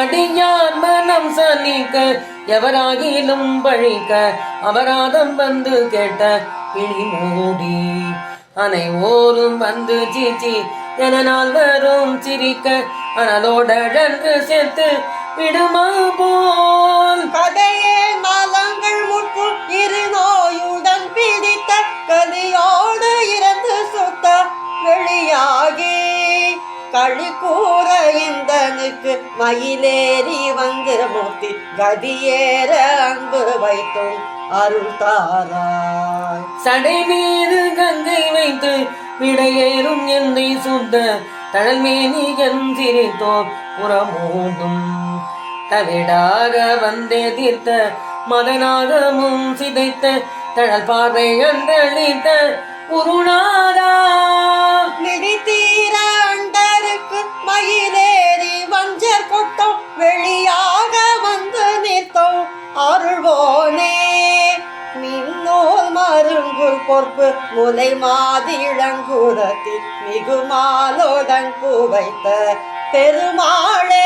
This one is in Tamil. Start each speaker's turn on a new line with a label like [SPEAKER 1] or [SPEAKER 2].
[SPEAKER 1] அடியார் மனம் சலிக்க எவராகிலும் பழிக்க அபராதம் வந்து கேட்ட கிளி மூடி. அனை ஓரும் வந்து சீச்சி என நாள் வரும் சிரிக்க அனலோடழன்று சேர்த்து விடுமா
[SPEAKER 2] போ. களி கூற இந்தனுக்கு மயிலேறி வந்து மூர்த்தி கதியேற அன்பு வைத்தோம் அருள் தாராய்.
[SPEAKER 1] சடை மீது கங்கை வைத்து விடையேறும் எந்தை சுத்த தழல் மேனிகன் புறமோதும். தவிடாக வந்தே தீர்த்த மதநாதமும் சிதைத்த தழல் பார்வை அன்றளித்த குருநாதா
[SPEAKER 2] மருங்குள் பொறுப்பு முலை மாதிளங்குரத்தில் மிகுமாலோடன் வைத்த பெருமாளே.